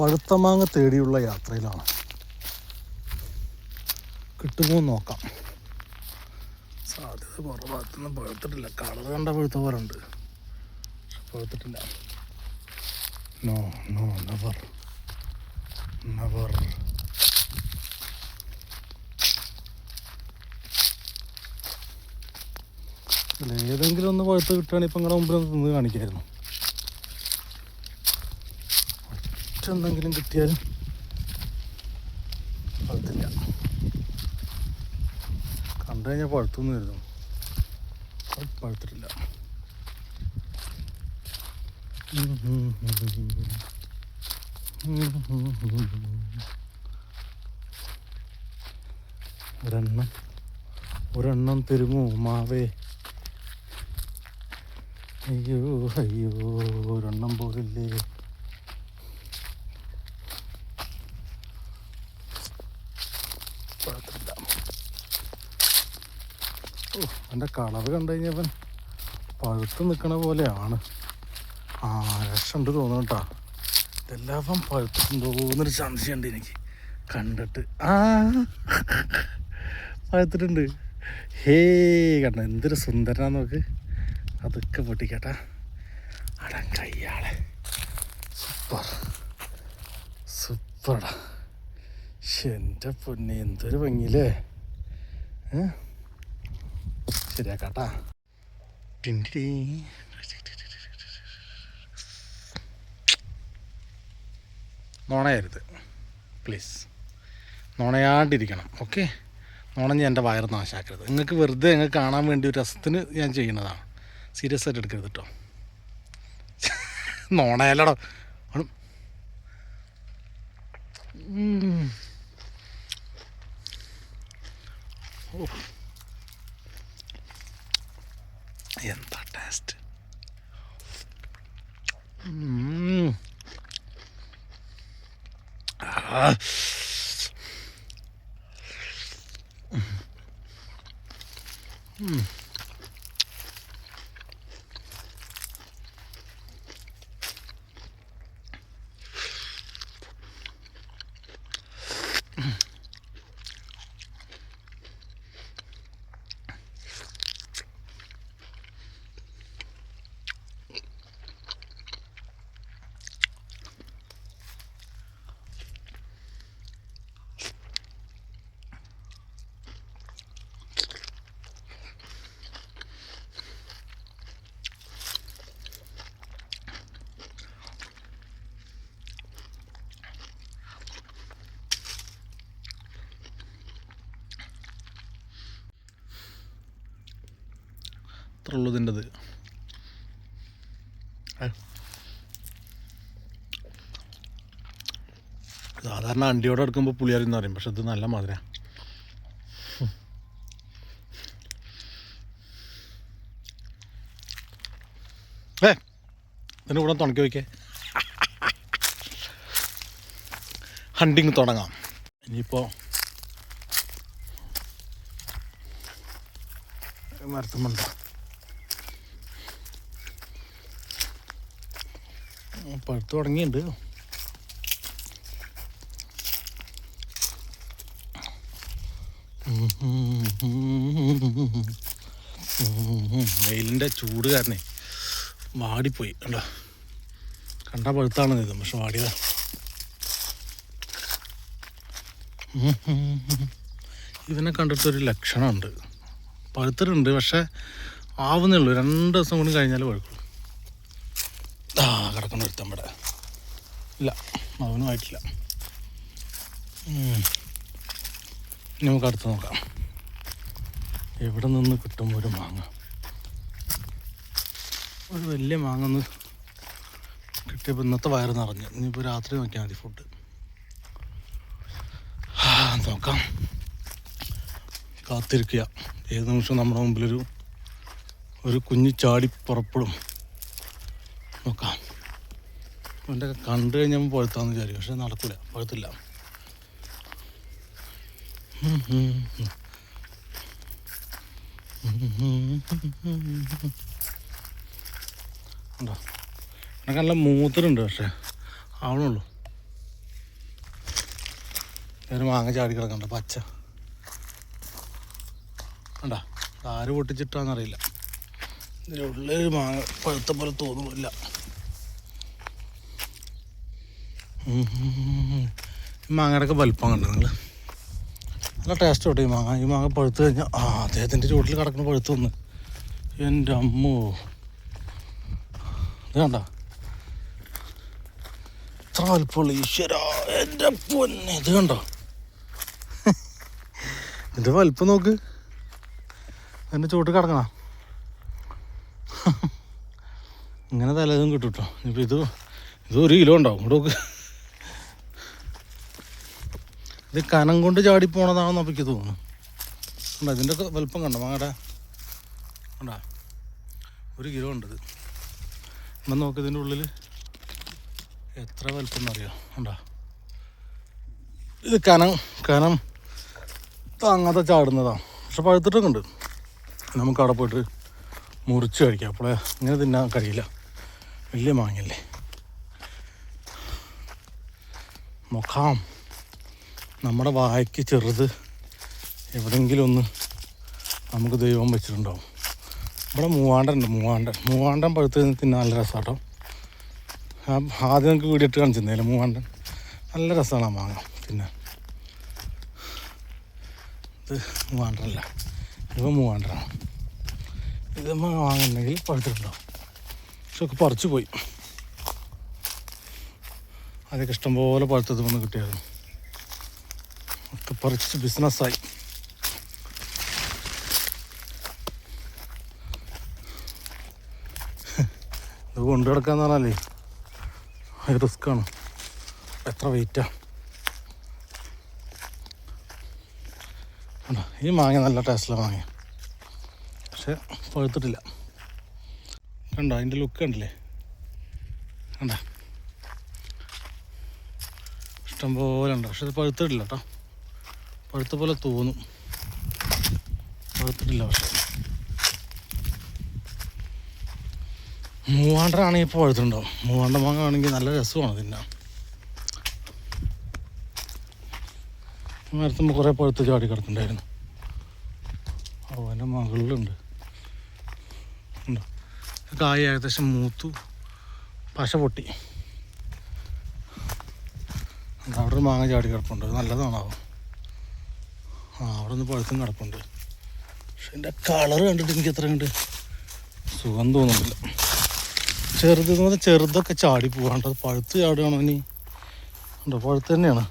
പഴുത്ത മാങ്ങ തേടിയുള്ള യാത്രയിലാണ്. കിട്ടുമോ നോക്കാം. സാധ്യത കുറവാത്തൊന്നും പഴുത്തിട്ടില്ല. കളർ കണ്ട പഴുത്ത പോലെ ഉണ്ട്. പഴുത്തിട്ടില്ല. നോ നോ നവർ നവർ ഏതെങ്കിലും ഒന്ന് പഴുത്ത് കിട്ടുകയാണെങ്കിൽ ഇപ്പം നിങ്ങളുടെ മുമ്പിൽ ഒന്ന് കാണിക്കായിരുന്നു. എന്തെങ്കിലും കിട്ടിയാലും പഴുത്തില്ല കണ്ടു കഴിഞ്ഞാൽ പഴുത്തുനിന്ന് കരുതും പഴുത്തിട്ടില്ല. ഒരെണ്ണം ഒരെണ്ണം തരുമോ മാവേ അയ്യോ അയ്യോ ഒരെണ്ണം പോലില്ലേ പഴുത്തിട്ടില്ല ഓ എന്റെ കളർ കണ്ടു കഴിഞ്ഞവൻ പഴുത്ത് നിൽക്കണ പോലെയാണ്. ആ രക്ഷമുണ്ട് തോന്നുന്നു കേട്ടോ ഇതെല്ലാം പഴുത്തിട്ടുണ്ടോ എന്നൊരു സംശയമുണ്ട് എനിക്ക്. കണ്ടിട്ട്. ആ പഴുത്തിട്ടുണ്ട്. ഹേ കണ്ട എന്തൊരു സുന്ദരനാ നോക്ക്. അതൊക്കെ പൊട്ടിക്കട്ടാ. അടം കയ്യാളെ. സൂപ്പർ. സൂപ്പറാ. എന്റെ പൊന്നെ എന്തൊരു ഭംഗിയില്ലേ? ഏ? ശരിയാക്കാട്ടാ. ടിൻഡിടി. നുണയരുത്. പ്ലീസ്. നുണയാണ്ടിരിക്കണം ഓക്കെ? നുണഞ്ഞ് എന്റെ വയറ് നാശാക്കരുത്. നിങ്ങൾക്ക് വെറുതെ നിങ്ങൾക്ക് കാണാൻ വേണ്ടി ഒരു രസത്തിന് ഞാൻ ചെയ്യുന്നതാണ്. സീരിയസ് ആയിട്ട് എടുക്കരുത് കേട്ടോ നുണയല്ലടോ. ഓ. എന്താ ടേസ്റ്റ് ആ അത്ര ഉള്ളൂ ഇതിന്റെത് സാധാരണ അണ്ടിയോടെ എടുക്കുമ്പോൾ പുളിയറി എന്ന് പറയും പക്ഷെ ഇത് നല്ല മധുര. ഏ ഇതിന് കൂടെ തുണക്കി വയ്ക്കേ ഹണ്ടിങ് തുടങ്ങാം. ഇനിയിപ്പോൾ മരത്തുമുണ്ടോ പഴുത്ത് തുടങ്ങിയിട്ടുണ്ട് വെയിലിന്റെ ചൂട് കാരണേ വാടിപ്പോയി. കണ്ടോ? കണ്ട പഴുത്താണ് ഇത് പക്ഷെ വാടിയതാ. ഇതിനെ കണ്ടിട്ടൊരു ലക്ഷണമുണ്ട്. പഴുത്തിട്ടുണ്ട് പക്ഷെ ആവുന്നേ ഉള്ളൂ. രണ്ട് ദിവസം കൊണ്ട് കഴിഞ്ഞാൽ പഴുക്കുള്ളൂ. കിടക്കുന്ന ഒരുത്തം ഇവിടെ. ഇല്ല അവനും ആയിട്ടില്ല നമുക്ക് അടുത്ത് നോക്കാം. എവിടെ നിന്ന് കിട്ടും ഒരു മാങ്ങ? ഒരു വലിയ മാങ്ങ ഒന്ന് കിട്ടിയപ്പോൾ ഇന്നത്തെ വയറ് നിറഞ്ഞു. ഇനിയിപ്പോൾ രാത്രി നോക്കിയാൽ മതി ഫുഡ് നോക്കാം. കാത്തിരിക്കുക. ഏത് നിമിഷം നമ്മുടെ മുമ്പിലൊരു ഒരു കുഞ്ഞു ചാടി പുറപ്പെടും. നോക്കാം. അവന്റെ കണ്ടു കഴിഞ്ഞാൽ പഴുത്താന്ന് വിചാരിക്കും. പക്ഷെ നടക്കില്ല പഴുത്തില്ല നല്ല മൂത്തരുണ്ട് പക്ഷെ. ആവണുള്ളൂ. ഒരു മാങ്ങ ചാടി കിടക്കണ്ട. പച്ച. വേണ്ട ആര് പൊട്ടിച്ചിട്ടാന്നറിയില്ല. ഇതിന്റെ ഉള്ളിൽ മാങ്ങ പഴുത്ത പോലെ തോന്നുന്നില്ല. മാങ്ങയുടെയൊക്കെ വലിപ്പം കണ്ടു നിങ്ങൾ നല്ല ടേസ്റ്റ് കേട്ടോ ഈ മാങ്ങ? ഈ മാങ്ങ പഴുത്ത് കഴിഞ്ഞാൽ ആ അദ്ദേഹത്തിന്റെ ചുവട്ടിൽ കിടക്കുന്ന പഴുത്ത് വന്ന്. എന്റെ അമ്മോ. ഇത് കണ്ട? ഇത്ര വലിപ്പമുള്ള ഈശ്വര എന്റെ പൊന്നെ. ഇത് കണ്ടോ? ഇതിന്റെ വലിപ്പം നോക്ക്. എന്റെ ചുവട്ടിൽ കിടക്കണ. ഇങ്ങനെ തലേതും കിട്ടും കേട്ടോ ഇനിയിപ്പോൾ ഇത് ഇത് ഒരു കിലോ ഉണ്ടാവും. ഇവിടെ നോക്ക്. ഇത് കനം കൊണ്ട് ചാടി പോണതാണെന്ന് എനിക്ക് തോന്നുന്നു. കണ്ടോ ഇതിന്റെ ഒക്കെ വലിപ്പം കണ്ടോ? മാങ്ങയുടെ കണ്ടോ? ഒരു കിലോ ഉണ്ട് ഇത്. എന്നാൽ നോക്ക് ഇതിന്റെ ഉള്ളിൽ എത്ര വലിപ്പം എന്നറിയോ കണ്ടോ? ഇത് കനം കനം താങ്ങാതെ ചാടുന്നതാണ് പക്ഷെ പഴുത്തിട്ടൊക്കെ ഉണ്ട്. നമുക്ക് അവിടെ പോയിട്ട് മുറിച്ച് കഴിക്കാം. അപ്പോളെ ഇങ്ങനെ തിന്നാൻ കഴിയില്ല. വലിയ മാങ്ങല്ലേ നോക്കാം. നമ്മുടെ വായ്ക്ക് ചെറുത് എവിടെയെങ്കിലും ഒന്ന് നമുക്ക് ദൈവം വെച്ചിട്ടുണ്ടാവും. ഇവിടെ മൂവാണ്ടൻ. ഉണ്ട് മൂവാണ്ടൻ മൂവാണ്ടൻ പഴുത്ത് തിന്നാൻ നല്ല രസമാട്ടോ ആദ്യം നമുക്ക് വീടിട്ട് കാണിച്ചിരുന്നില്ല മൂവാണ്ടൻ. നല്ല രസമാണ് ആ മാങ്ങ ഇത് മൂവാണ്ടനല്ല ഇവ മൂവാണ്ടനാണ്. ഇത് വാങ്ങുന്നുണ്ടെങ്കിൽ പഴുത്തിട്ടുണ്ടാവും. പക്ഷെ ഒക്കെ പറിച്ചു പോയി. അതൊക്കെ ഇഷ്ടംപോലെ പഴുത്തത് വന്ന് കിട്ടിയായിരുന്നു ഒക്കെ പറിച്ച് ബിസിനസ്സായി ഇത് കൊണ്ടു കിടക്കാന്ന് അത് റിസ്ക്കാണ് എത്ര വെയിറ്റാ ഈ മാങ്ങ നല്ല ടേസ്റ്റിലെ മാങ്ങ. പക്ഷെ പഴുത്തിട്ടില്ല. കണ്ടോ അതിന്റെ ലുക്ക് കണ്ടില്ലേ? കണ്ട? ഇഷ്ടംപോലെ ഉണ്ട്. പക്ഷെ ഇത് പഴുത്തിട്ടില്ല കേട്ടോ പഴുത്ത പോലെ തോന്നും. പഴുത്തിട്ടില്ല പക്ഷെ. മൂവാണ്ടനാണെങ്കിൽ ഇപ്പോൾ പഴുത്തുണ്ടാവും മൂവാണ്ട മാങ്ങ ആണെങ്കിൽ നല്ല രസമാണ് തിന്നാൻ. മരത്തുമ്പോൾ കുറേ പഴുത്ത് ചാടി കിടക്കുന്നുണ്ടായിരുന്നു. ഓ എന്റെ മകളിലുണ്ട് ഉണ്ടോ? കായ ഏകദേശം മൂത്തു. പശ പൊട്ടി. അവിടെ ഒരു മാങ്ങ ചാടി കിടപ്പുണ്ട്. നല്ലതാണാവും? ആ അവിടെ നിന്ന് പഴുത്തും കിടപ്പുണ്ട്. പക്ഷെ എന്റെ കളർ കണ്ടിട്ട് എനിക്ക് എത്ര കണ്ട് സുഖം തോന്നുന്നില്ല. ചെറുത് എന്ന് ചെറുതൊക്കെ ചാടി പോകാണ്ട് പഴുത്ത് ചാടുകയാണോ ഇനി? ഉണ്ടോ? പഴുത്ത് തന്നെയാണ്.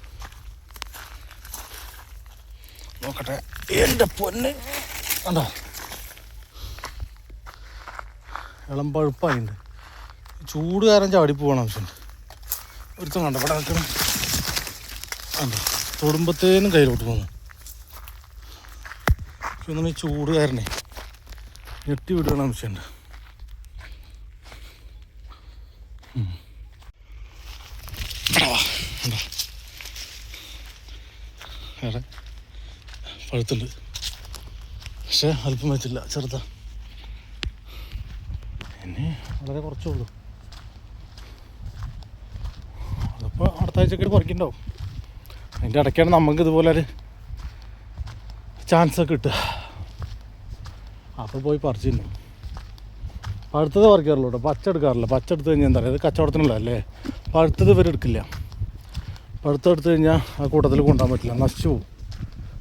നോക്കട്ടെ. എന്റെ പൊന്ന്. ഉണ്ടോ ഇളം പഴുപ്പായിട്ടുണ്ട് ചൂട് കാരണം ചാടി പോകണം ആവശ്യമുണ്ട് ഒരുത്തം കണ്ടോ? ഇവിടെ നിൽക്കണം ഉണ്ടോ തൊടുമ്പത്തേനും കയ്യിലോട്ട് പോകുന്നു. എനിക്കൊന്നും നമ്മൾ ചൂട് കാരണേ. ഞെട്ടി വിടുകയാണ് ആവശ്യമുണ്ട് വേറെ പഴുത്തുണ്ട്. പക്ഷെ അല്പം വെച്ചില്ല ചെറുതാ. എന്നെ വളരെ കുറച്ചേ ഉള്ളൂ. അതിപ്പോൾ അടുത്ത ആഴ്ചയൊക്കെ കുറയ്ക്കുന്നുണ്ടാവും അതിന്റെ ഇടയ്ക്കാണ് നമുക്ക് ഇതുപോലെ ഒരു ചാൻസ് കിട്ടുക. അപ്പോൾ പോയി പറിച്ചു പഴുത്തത് പറിക്കാറുള്ളൂ കേട്ടോ. പച്ച എടുക്കാറില്ല. പച്ച എടുത്ത് കഴിഞ്ഞാൽ എന്താ പറയുക? ഇത് കച്ചവടത്തിനുള്ളതല്ലേ? പഴുത്തത് ഇവർ എടുക്കില്ല. പഴുത്തെടുത്ത് കഴിഞ്ഞാൽ ആ കൂട്ടത്തിൽ കൊണ്ടുപോകാൻ പറ്റില്ല. നശിച്ചു പോകും.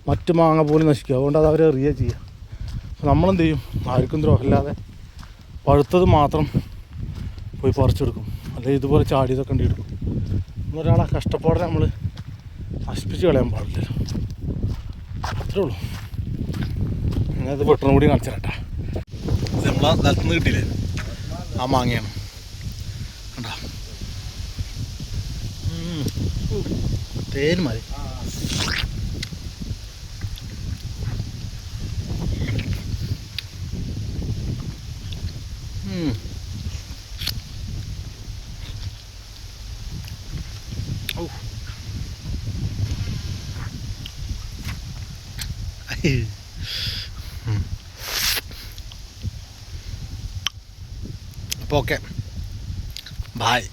മറ്റ് മാങ്ങ പോലും നശിക്കും. അതുകൊണ്ട് അത് അവർ എറിയുക ചെയ്യുക. അപ്പോൾ നമ്മളെന്ത് ചെയ്യും? ആർക്കും ദ്രോഹമില്ലാതെ പഴുത്തത് മാത്രം പോയി പറിച്ചെടുക്കും. അല്ലെങ്കിൽ ഇതുപോലെ ചാടിയതൊക്കെ ഉണ്ട് എടുക്കും. ഒരാളെ കഷ്ടപ്പാടെ നമ്മൾ നശിപ്പിച്ച് കളയാൻ പാടില്ല അത്രേ ഉള്ളൂ. ഞാനത് പെട്ടെന്ന് കൂടി കാണിച്ചു തരട്ടെ ഇത് നമ്മളാ നിലത്തുനിന്ന് കിട്ടിയില്ലേ? ആ മാങ്ങയാണ്. കണ്ടാ. തേൻ മതി. ഉം. അപ്പോൾ ഓക്കെ ബായ്